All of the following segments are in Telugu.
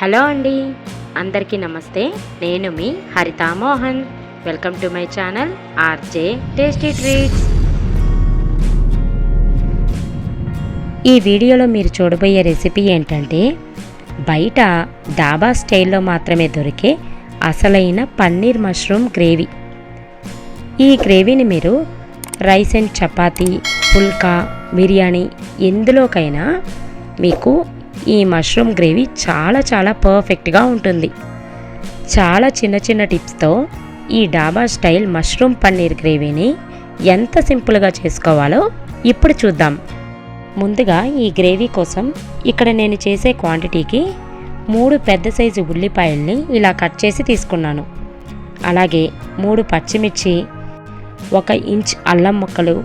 హలో అండి. అందరికీ నమస్తే. నేను మీ Haritha Mohan. Welcome to my channel RJ tasty treats. ఈ వీడియోలో మీరు చూడబోయే రెసిపీ ఏంటంటే బయట డాబా స్టైల్లో మాత్రమే దొరికే అసలైన పన్నీర్ మష్రూమ్ గ్రేవీ. ఈ గ్రేవీని మీరు రైస్ అండ్ చపాతీ పుల్కా బిర్యానీ ఎందులోకైనా మీకు ఈ మష్రూమ్ గ్రేవీ చాలా చాలా పర్ఫెక్ట్గా ఉంటుంది. చాలా చిన్న చిన్న టిప్స్తో ఈ డాబా స్టైల్ మష్రూమ్ పన్నీర్ గ్రేవీని ఎంత సింపుల్గా చేసుకోవాలో ఇప్పుడు చూద్దాం. ముందుగా ఈ గ్రేవీ కోసం ఇక్కడ నేను చేసే క్వాంటిటీకి మూడు పెద్ద సైజు ఉల్లిపాయల్ని ఇలా కట్ చేసి తీసుకున్నాను. అలాగే మూడు పచ్చిమిర్చి ఒక ఇంచ్ అల్లం ముక్కలు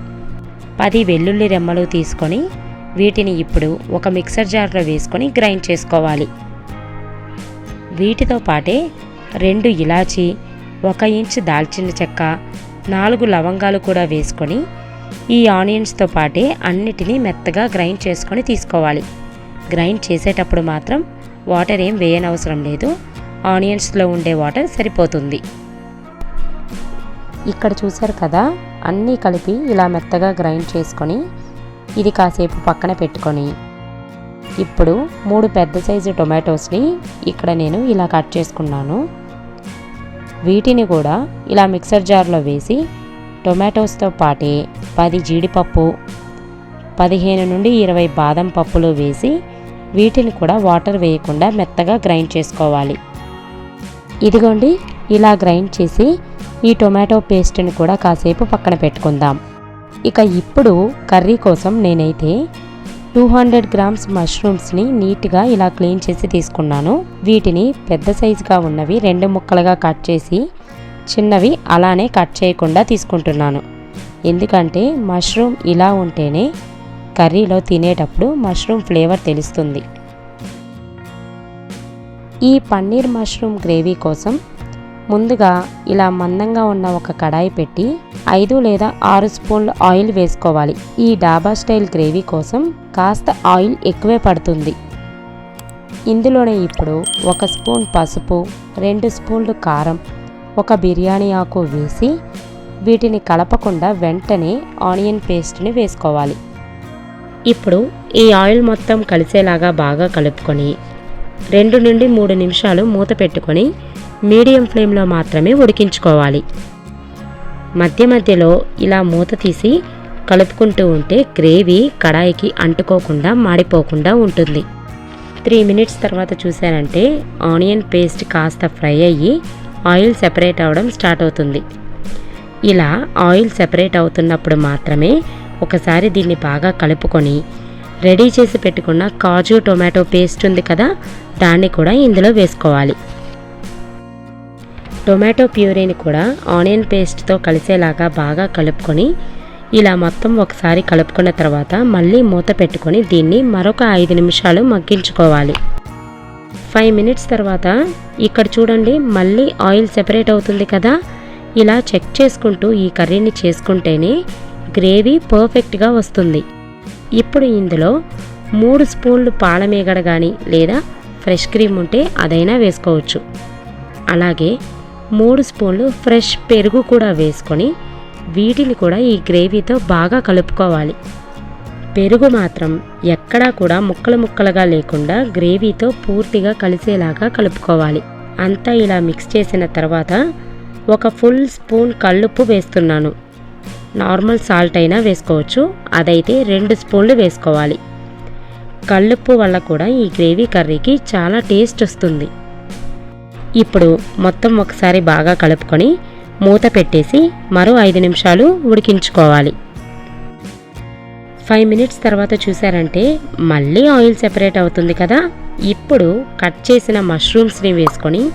పది వెల్లుల్లి రెమ్మలు తీసుకొని వీటిని ఇప్పుడు ఒక మిక్సర్ జార్లో వేసుకొని గ్రైండ్ చేసుకోవాలి. వీటితో పాటే రెండు ఇలాచి ఒక ఇంచ్ దాల్చిన చెక్క నాలుగు లవంగాలు కూడా వేసుకొని ఈ ఆనియన్స్తో పాటే అన్నిటినీ మెత్తగా గ్రైండ్ చేసుకొని తీసుకోవాలి. గ్రైండ్ చేసేటప్పుడు మాత్రం వాటర్ ఏం వేయనవసరం లేదు. ఆనియన్స్లో ఉండే వాటర్ సరిపోతుంది. ఇక్కడ చూసారు కదా అన్నీ కలిపి ఇలా మెత్తగా గ్రైండ్ చేసుకొని ఇది కాసేపు పక్కన పెట్టుకొని ఇప్పుడు మూడు పెద్ద సైజు టొమాటోస్ని ఇక్కడ నేను ఇలా కట్ చేసుకున్నాను. వీటిని కూడా ఇలా మిక్సర్ జార్లో వేసి టొమాటోస్తో పాటే పది జీడిపప్పు పదిహేను నుండి ఇరవై బాదం పప్పులు వేసి వీటిని కూడా వాటర్ వేయకుండా మెత్తగా గ్రైండ్ చేసుకోవాలి. ఇదిగోండి ఇలా గ్రైండ్ చేసి ఈ టొమాటో పేస్ట్ని కూడా కాసేపు పక్కన పెట్టుకుందాం. ఇక ఇప్పుడు కర్రీ కోసం నేనైతే టూ హండ్రెడ్ గ్రామ్స్ మష్రూమ్స్ని నీట్గా ఇలా క్లీన్ చేసి తీసుకున్నాను. వీటిని పెద్ద సైజుగా ఉన్నవి రెండు ముక్కలుగా కట్ చేసి చిన్నవి అలానే కట్ చేయకుండా తీసుకుంటున్నాను. ఎందుకంటే మష్రూమ్ ఇలా ఉంటేనే కర్రీలో తినేటప్పుడు మష్రూమ్ ఫ్లేవర్ తెలుస్తుంది. ఈ పన్నీర్ మష్రూమ్ గ్రేవీ కోసం ముందుగా ఇలా మందంగా ఉన్న ఒక కడాయి పెట్టి ఐదు లేదా ఆరు స్పూన్ల ఆయిల్ వేసుకోవాలి. ఈ డాబా స్టైల్ గ్రేవీ కోసం కాస్త ఆయిల్ ఎక్కువే పడుతుంది. ఇందులోనే ఇప్పుడు ఒక స్పూన్ పసుపు రెండు స్పూన్లు కారం ఒక బిర్యానీ ఆకు వేసి వీటిని కలపకుండా వెంటనే ఆనియన్ పేస్ట్ని వేసుకోవాలి. ఇప్పుడు ఈ ఆయిల్ మొత్తం కలిసేలాగా బాగా కలుపుకొని రెండు నుండి మూడు నిమిషాలు మూత పెట్టుకొని మీడియం ఫ్లేమ్లో మాత్రమే ఉడికించుకోవాలి. మధ్య మధ్యలో ఇలా మూత తీసి కలుపుకుంటూ ఉంటే గ్రేవీ కడాయికి అంటుకోకుండా మాడిపోకుండా ఉంటుంది. త్రీ మినిట్స్ తర్వాత చూశారంటే ఆనియన్ పేస్ట్ కాస్త ఫ్రై అయ్యి ఆయిల్ సెపరేట్ అవ్వడం స్టార్ట్ అవుతుంది. ఇలా ఆయిల్ సెపరేట్ అవుతున్నప్పుడు మాత్రమే ఒకసారి దీన్ని బాగా కలుపుకొని రెడీ చేసి పెట్టుకున్న కాజు టొమాటో పేస్ట్ ఉంది కదా దాన్ని కూడా ఇందులో వేసుకోవాలి. టొమాటో ప్యూరీని కూడా ఆనియన్ పేస్ట్తో కలిసేలాగా బాగా కలుపుకొని ఇలా మొత్తం ఒకసారి కలుపుకున్న తర్వాత మళ్ళీ మూత పెట్టుకొని దీన్ని మరొక ఐదు నిమిషాలు మగ్గించుకోవాలి. ఫైవ్ మినిట్స్ తర్వాత ఇక్కడ చూడండి మళ్ళీ ఆయిల్ సెపరేట్ అవుతుంది కదా? ఇలా చెక్ చేసుకుంటూ ఈ కర్రీని చేసుకుంటేనే గ్రేవీ పర్ఫెక్ట్గా వస్తుంది. ఇప్పుడు ఇందులో మూడు స్పూన్లు పాలమేగడ కానీ లేదా ఫ్రెష్ క్రీమ్ ఉంటే అదైనా వేసుకోవచ్చు. అలాగే మూడు స్పూన్లు ఫ్రెష్ పెరుగు కూడా వేసుకొని వీటిని కూడా ఈ గ్రేవీతో బాగా కలుపుకోవాలి. పెరుగు మాత్రం ఎక్కడా కూడా ముక్కలు ముక్కలుగా లేకుండా గ్రేవీతో పూర్తిగా కలిసేలాగా కలుపుకోవాలి. అంతా ఇలా మిక్స్ చేసిన తర్వాత ఒక ఫుల్ స్పూన్ కల్లుప్పు వేస్తున్నాను. నార్మల్ సాల్ట్ అయినా వేసుకోవచ్చు. అదైతే రెండు స్పూన్లు వేసుకోవాలి. కల్లుప్పు వల్ల కూడా ఈ గ్రేవీ కర్రీకి చాలా టేస్ట్ వస్తుంది. ఇప్పుడు మొత్తం ఒకసారి బాగా కలుపుకొని మూత పెట్టేసి మరో ఐదు నిమిషాలు ఉడికించుకోవాలి. ఫైవ్ మినిట్స్ తర్వాత చూసారంటే మళ్ళీ ఆయిల్ సెపరేట్ అవుతుంది కదా? ఇప్పుడు కట్ చేసిన మష్రూమ్స్ని వేసుకొని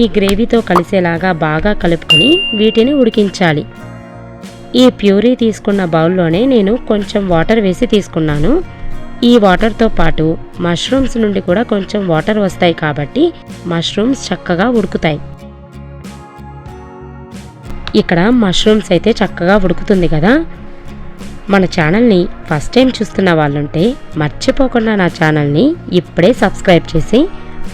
ఈ గ్రేవీతో కలిసేలాగా బాగా కలుపుకొని వీటిని ఉడికించాలి. ఈ ప్యూరీ తీసుకున్న బౌల్లోనే నేను కొంచెం వాటర్ వేసి తీసుకున్నాను. ఈ వాటర్తో పాటు మష్రూమ్స్ నుండి కూడా కొంచెం వాటర్ వస్తాయి కాబట్టి మష్రూమ్స్ చక్కగా ఉడుకుతాయి. ఇక్కడ మష్రూమ్స్ అయితే చక్కగా ఉడుకుతుంది కదా. మన ఛానల్ని ఫస్ట్ టైం చూస్తున్న వాళ్ళుంటే మర్చిపోకుండా నా ఛానల్ని ఇప్పుడే సబ్స్క్రైబ్ చేసి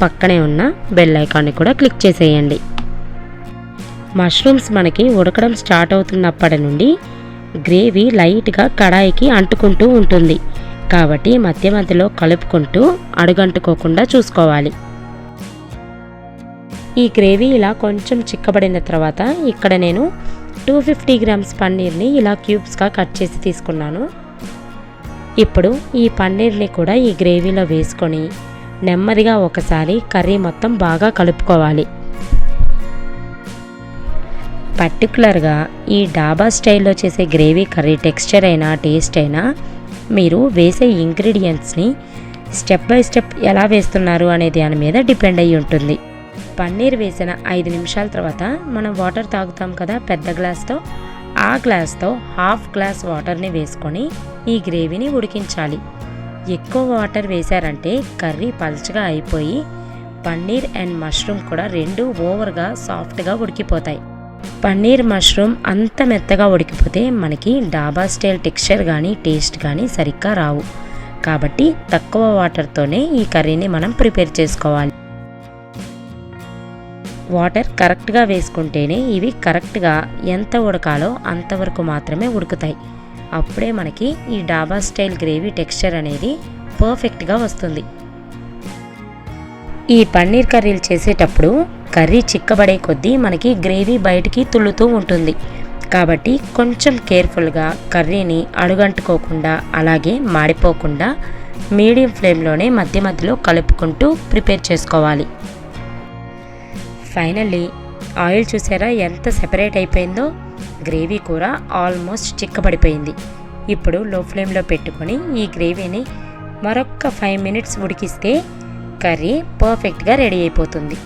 పక్కనే ఉన్న బెల్ ఐకాన్ని కూడా క్లిక్ చేసేయండి. మష్రూమ్స్ మనకి ఉడకడం స్టార్ట్ అవుతున్నప్పటి నుండి గ్రేవీ లైట్గా కడాయికి అంటుకుంటూ ఉంటుంది. కాబట్టి మధ్య మధ్యలో కలుపుకుంటూ అడుగంటుకోకుండా చూసుకోవాలి. ఈ గ్రేవీ ఇలా కొంచెం చిక్కబడిన తర్వాత ఇక్కడ నేను టూ ఫిఫ్టీ గ్రామ్స్ పన్నీర్ని ఇలా క్యూబ్స్గా కట్ చేసి తీసుకున్నాను. ఇప్పుడు ఈ పన్నీర్ని కూడా ఈ గ్రేవీలో వేసుకొని నెమ్మదిగా ఒకసారి కర్రీ మొత్తం బాగా కలుపుకోవాలి. పర్టికులర్గా ఈ డాబా స్టైల్లో చేసే గ్రేవీ కర్రీ టెక్స్చర్ అయినా టేస్ట్ అయినా మీరు వేసే ఇంగ్రీడియంట్స్ని స్టెప్ బై స్టెప్ ఎలా వేస్తున్నారు అనే దాని మీద డిపెండ్ అయి ఉంటుంది. పన్నీర్ వేసిన ఐదు నిమిషాల తర్వాత మనం వాటర్ తాగుతాం కదా పెద్ద గ్లాస్తో ఆ గ్లాస్తో హాఫ్ గ్లాస్ వాటర్ని వేసుకొని ఈ గ్రేవీని ఉడికించాలి. ఎక్కువ వాటర్ వేశారంటే కర్రీ పల్చగా అయిపోయి పన్నీర్ అండ్ మష్రూమ్ కూడా రెండు ఓవర్గా సాఫ్ట్గా ఉడికిపోతాయి. పన్నీర్ మష్రూమ్ అంత మెత్తగా ఉడికిపోతే మనకి డాబా స్టైల్ టెక్స్చర్ కానీ టేస్ట్ కానీ సరిగ్గా రావు. కాబట్టి తక్కువ వాటర్తోనే ఈ కర్రీని మనం ప్రిపేర్ చేసుకోవాలి. వాటర్ కరెక్ట్గా వేసుకుంటేనే ఇవి కరెక్ట్గా ఎంత ఉడకాలో అంతవరకు మాత్రమే ఉడుకుతాయి. అప్పుడే మనకి ఈ డాబా స్టైల్ గ్రేవీ టెక్స్చర్ అనేది పర్ఫెక్ట్గా వస్తుంది. ఈ పన్నీర్ కర్రీలు చేసేటప్పుడు కర్రీ చిక్కబడే కొద్దీ మనకి గ్రేవీ బయటికి తుళ్ళుతూ ఉంటుంది. కాబట్టి కొంచెం కేర్ఫుల్గా కర్రీని అడుగంటుకోకుండా అలాగే మాడిపోకుండా మీడియం ఫ్లేమ్లోనే మధ్య మధ్యలో కలుపుకుంటూ ప్రిపేర్ చేసుకోవాలి. ఫైనల్లీ ఆయిల్ చూసారా ఎంత సెపరేట్ అయిపోయిందో? గ్రేవీ కూర ఆల్మోస్ట్ చిక్కబడిపోయింది. ఇప్పుడు లో ఫ్లేమ్లో పెట్టుకొని ఈ గ్రేవీని మరొక ఫైవ్ మినిట్స్ ఉడికిస్తే కర్రీ పర్ఫెక్ట్గా రెడీ అయిపోతుంది.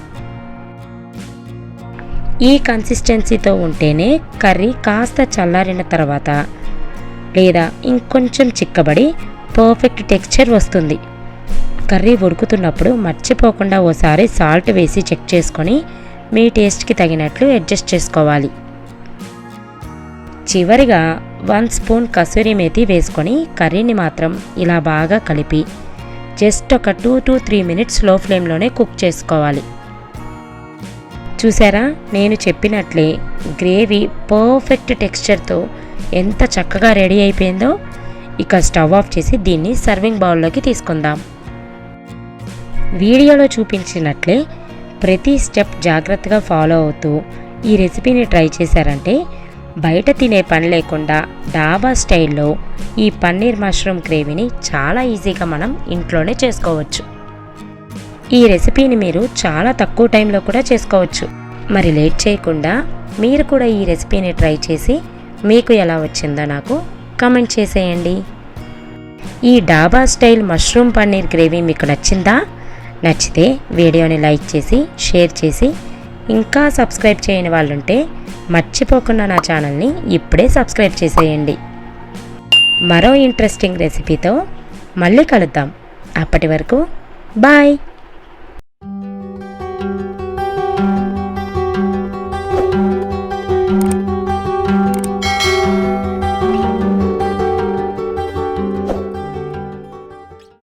ఈ కన్సిస్టెన్సీతో ఉంటేనే కర్రీ కాస్త చల్లారిన తర్వాత లేదా ఇంకొంచెం చిక్కబడి పర్ఫెక్ట్ టెక్స్చర్ వస్తుంది. కర్రీ ఉడుకుతున్నప్పుడు మర్చిపోకుండా ఓసారి సాల్ట్ వేసి చెక్ చేసుకొని మీ టేస్ట్కి తగినట్లు అడ్జస్ట్ చేసుకోవాలి. చివరిగా వన్ స్పూన్ కసూరి మేతి వేసుకొని కర్రీని మాత్రం ఇలా బాగా కలిపి జస్ట్ ఒక టూ టు త్రీ మినిట్స్లో ఫ్లేమ్లోనే కుక్ చేసుకోవాలి. చూసారా నేను చెప్పినట్లే గ్రేవీ పర్ఫెక్ట్ టెక్స్చర్తో ఎంత చక్కగా రెడీ అయిపోయిందో. ఇక స్టవ్ ఆఫ్ చేసి దీన్ని సర్వింగ్ బౌల్లోకి తీసుకుందాం. వీడియోలో చూపించినట్లే ప్రతి స్టెప్ జాగ్రత్తగా ఫాలో అవుతూ ఈ రెసిపీని ట్రై చేశారంటే బయట తినే పని లేకుండా డాబా స్టైల్లో ఈ పన్నీర్ మష్రూమ్ గ్రేవీని చాలా ఈజీగా మనం ఇంట్లోనే చేసుకోవచ్చు. ఈ రెసిపీని మీరు చాలా తక్కువ టైంలో కూడా చేసుకోవచ్చు. మరి లేట్ చేయకుండా మీరు కూడా ఈ రెసిపీని ట్రై చేసి మీకు ఎలా వచ్చిందో నాకు కమెంట్ చేసేయండి. ఈ డాబా స్టైల్ మష్రూమ్ పన్నీర్ గ్రేవీ మీకు నచ్చిందా? నచ్చితే వీడియోని లైక్ చేసి షేర్ చేసి ఇంకా సబ్స్క్రైబ్ చేయని వాళ్ళుంటే మర్చిపోకుండా నా ఛానల్ని ఇప్పుడే సబ్స్క్రైబ్ చేసేయండి. మరో ఇంట్రెస్టింగ్ రెసిపీతో మళ్ళీ కలుద్దాం. అప్పటి వరకు బాయ్!